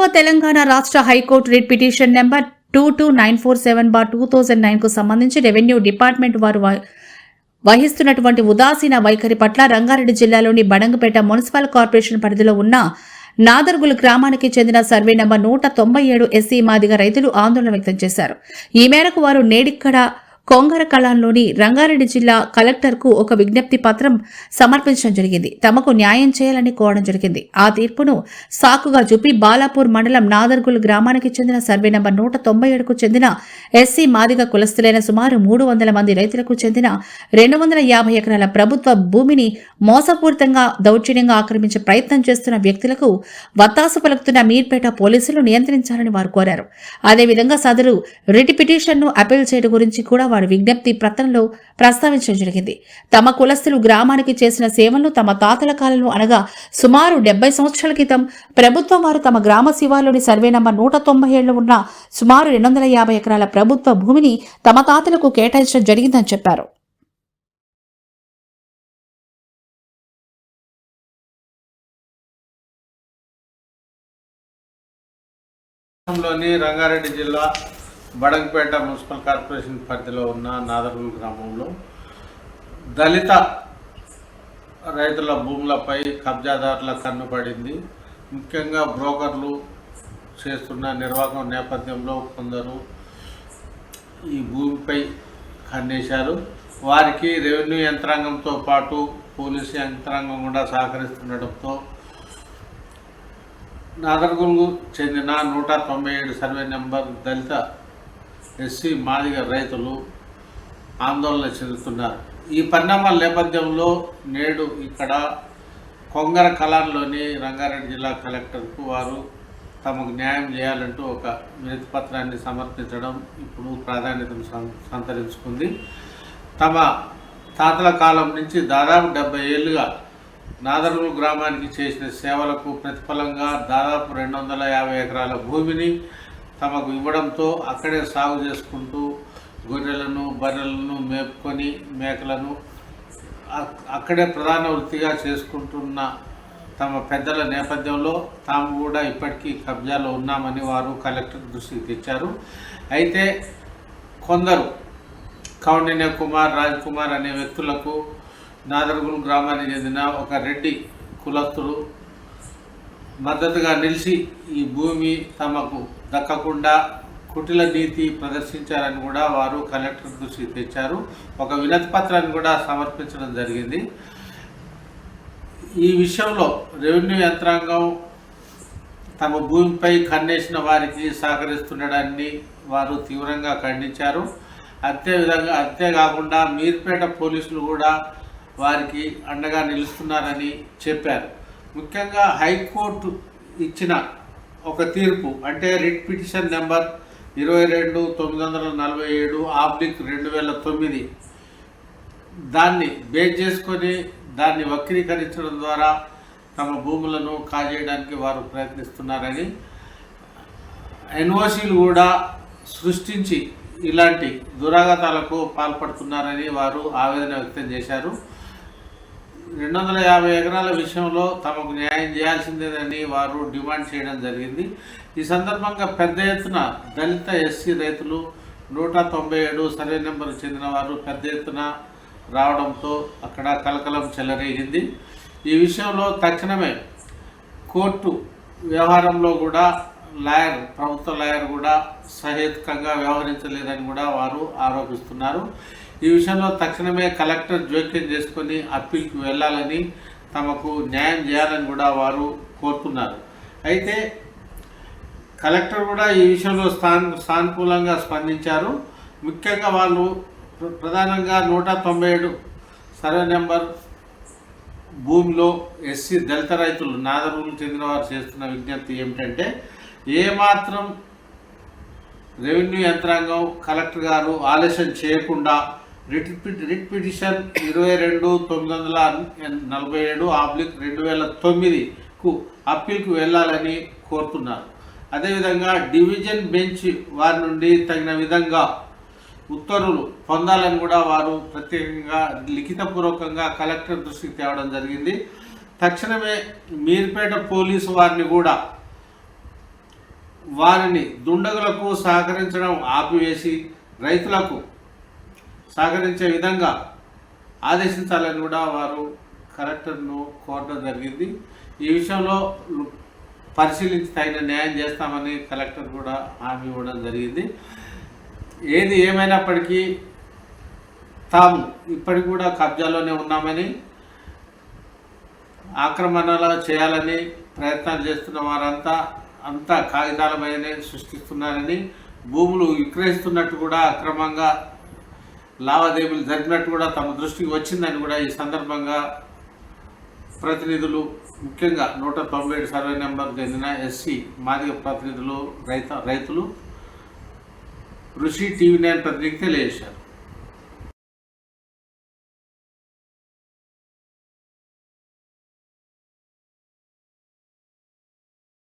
మూడవ తెలంగాణ రాష్ట్ర high court writ petition number two two nine four seven bar two thousand నైన్కు సంబంధించి revenue department వారు వహిస్తున్నటువంటి ఉదాసీన వైఖరి పట్ల రంగారెడ్డి జిల్లాలోని బడంగపేట మున్సిపల్ కార్పొరేషన్ పరిధిలో ఉన్న నాదర్గుల్ గ్రామానికి చెందిన సర్వే నంబర్ నూట తొంభై ఏడు ఎస్సీ మాదిగ రైతులు ఆందోళన వ్యక్తం చేశారు. ఈ మేరకు వారు నేడిక్కడ కొంగర కళంలోని రంగారెడ్డి జిల్లా కలెక్టర్కు ఒక విజ్ఞప్తి పత్రం సమర్పించడం జరిగింది. తమకు న్యాయం చేయాలని కోరడం జరిగింది. ఆ తీర్పును సాకుగా చూపి బాలాపూర్ మండలం నాదర్గుల్ గ్రామానికి చెందిన సర్వే నంబర్ నూట తొంభై ఏడుకు చెందిన ఎస్సీ మాదిగ కులస్తులైన సుమారు మూడు వందల మంది రైతులకు చెందిన రెండు వందల యాభై ఎకరాల ప్రభుత్వ భూమిని మోసపూరితంగా దౌర్జన్యంగా ఆక్రమించే ప్రయత్నం చేస్తున్న వ్యక్తులకు వత్తాసు పలుకుతున్న మీర్పేట పోలీసులు నియంత్రించాలని వారు కోరారు. అదేవిధంగా సదరు రిట్ పిటిషన్ను అపీల్ చేయడం గురించి కూడా వారు విజ్ఞప్తి పత్రంలో ప్రస్తావించడం జరిగింది. తమ కులస్తులు గ్రామానికి చేసిన సేవలను తమ తాతల కాలంలో అనగా సుమారు డెబ్బై సంవత్సరాల క్రితం ప్రభుత్వం వారు తమ గ్రామ శివార్లోని సర్వే నంబర్ నూట తొంభై ఏళ్ళు ఉన్న సుమారు రెండు వందల యాభై ఎకరాల ప్రభుత్వ భూమిని తమ తాతలకు కేటాయించడం జరిగిందని చెప్పారు. రంగారెడ్డి జిల్లా బడగపేట మున్సిపల్ కార్పొరేషన్ పరిధిలో ఉన్న నాదర్గుల్ గ్రామంలో దళిత రైతుల భూములపై కబ్జాదారుల కన్ను పడింది. ముఖ్యంగా బ్రోకర్లు చేస్తున్న నిర్వాహకం నేపథ్యంలో కొందరు ఈ భూమిపై కన్నేశారు. వారికి రెవెన్యూ యంత్రాంగంతో పాటు పోలీసు యంత్రాంగం కూడా సహకరిస్తుండటంతో నాదర్గుల్కు చెందిన నూట తొంభై ఏడు సర్వే నెంబర్ దళిత ఎస్సీ మాదిగ రైతులు ఆందోళన చెందుతున్నారు ఈ పరిణామాల నేపథ్యంలో నేడు ఇక్కడ కొంగర కలాన్లోని రంగారెడ్డి జిల్లా కలెక్టర్కు వారు తమకు న్యాయం చేయాలంటూ ఒక వినతి పత్రాన్ని సమర్పించడం ఇప్పుడు ప్రాధాన్యతను సంతరించుకుంది. తమ తాతల కాలం నుంచి దాదాపు డెబ్బై ఏళ్ళుగా నాదరులు గ్రామానికి చేసిన సేవలకు ప్రతిఫలంగా దాదాపు రెండు వందల యాభై ఎకరాల భూమిని తమకు ఇవ్వడంతో అక్కడే సాగు చేసుకుంటూ గొర్రెలను బర్రెలను మేపుకొని మేకలను అక్కడే ప్రధాన వృత్తిగా చేసుకుంటున్న తమ పెద్దల నేపథ్యంలో తాము కూడా ఇప్పటికీ కబ్జాలో ఉన్నామని వారు కలెక్టర్ దృష్టికి తెచ్చారు. అయితే కొందరు కౌండిన్య కుమార్ రాజ్ కుమార్ అనే వ్యక్తులకు నాదర్గుల్ గ్రామానికి చెందిన ఒక రెడ్డి కులస్తుడు మద్దతుగా నిలిచి ఈ భూమి తమకు దక్కకుండా కుటిల నీతి ప్రదర్శించారని కూడా వారు కలెక్టర్ దృష్టికి తెచ్చారు. ఒక వినతి పత్రాన్ని కూడా సమర్పించడం జరిగింది. ఈ విషయంలో రెవెన్యూ యంత్రాంగం తమ భూమిపై కన్నేసిన వారికి సహకరిస్తుండడాన్ని వారు తీవ్రంగా ఖండించారు. అంతేవిధంగా అంతేకాకుండా మీర్పేట పోలీసులు కూడా వారికి అండగా నిలుస్తున్నారని చెప్పారు. ముఖ్యంగా హైకోర్టు ఇచ్చిన ఒక తీర్పు అంటే రిట్ పిటిషన్ నెంబర్ ఇరవై రెండు తొమ్మిది వందల నలభై ఏడు ఆబ్లిక్ రెండు వేల తొమ్మిది. దాన్ని బేస్ చేసుకొని దాన్ని వక్రీకరించడం ద్వారా తమ భూములను కాజేయడానికి వారు ప్రయత్నిస్తున్నారని ఎన్ఓసీలు కూడా సృష్టించి ఇలాంటి దురాఘాతాలకు పాల్పడుతున్నారని వారు ఆవేదన వ్యక్తం చేశారు. రెండు వందల యాభై ఎకరాల విషయంలో తమకు న్యాయం చేయాల్సిందేనని వారు డిమాండ్ చేయడం జరిగింది. ఈ సందర్భంగా పెద్ద ఎత్తున దళిత ఎస్సీ రైతులు నూట తొంభై ఏడు సర్వే నెంబర్ చెందిన వారు పెద్ద ఎత్తున రావడంతో అక్కడ కలకలం చెలరేగింది. ఈ విషయంలో తక్షణమే కోర్టు వ్యవహారంలో కూడా లాయర్ ప్రభుత్వ లాయర్ కూడా సహేతుకంగా వ్యవహరించలేదని కూడా వారు ఆరోపిస్తున్నారు. ఈ విషయంలో తక్షణమే కలెక్టర్ జోక్యం చేసుకొని అప్పీల్కి వెళ్ళాలని తమకు న్యాయం చేయాలని కూడా వారు కోరుతున్నారు. అయితే కలెక్టర్ కూడా ఈ విషయంలో స్థాన్ సానుకూలంగా స్పందించారు. ముఖ్యంగా వాళ్ళు ప్రధానంగా నూట తొంభై ఏడు సర్వే నెంబర్ భూమిలో ఎస్సీ దళిత రైతులు నాదరులు చెందిన వారు చేస్తున్న విజ్ఞప్తి ఏమిటంటే ఏమాత్రం రెవెన్యూ యంత్రాంగం కలెక్టర్ గారు ఆలస్యం చేయకుండా రిట్ రిట్ పిటిషన్ ఇరవై రెండు తొమ్మిది వందల నలభై ఏడు ఆబ్లిక్ రెండు వేల తొమ్మిదికు అప్పీల్కు వెళ్ళాలని కోరుతున్నారు. అదేవిధంగా డివిజన్ బెంచ్ వారి నుండి తగిన విధంగా ఉత్తర్వులు పొందాలని కూడా వారు ప్రత్యేకంగా లిఖితపూర్వకంగా కలెక్టర్ దృష్టికి తేవడం జరిగింది. తక్షణమే మీర్పేట పోలీసు వారిని కూడా వారిని దుండగులకు సహకరించడం ఆపివేసి రైతులకు సహకరించే విధంగా ఆదేశించాలని కూడా వారు కలెక్టర్ను కోరడం జరిగింది. ఈ విషయంలో పరిశీలించి తగిన న్యాయం చేస్తామని కలెక్టర్ కూడా హామీ ఇవ్వడం జరిగింది. ఏది ఏమైనప్పటికీ తాము ఇప్పటికి కూడా కబ్జాలోనే ఉన్నామని ఆక్రమణలు చేయాలని ప్రయత్నాలు చేస్తున్న వారంతా అంతా కాగితాలమయనే సృష్టిస్తున్నారని భూములు విక్రయిస్తున్నట్టు కూడా అక్రమంగా లావాదేవీలు జరిపినట్టు కూడా తమ దృష్టికి వచ్చిందని కూడా ఈ సందర్భంగా ప్రతినిధులు ముఖ్యంగా నూట తొంభై ఏడు సర్వే నెంబర్ చెందిన ఎస్సీ మాదిగ ప్రతినిధులు రైత రైతులు ఋషి టీవీ నైన్ ప్రతినిధికి తెలియజేశారు.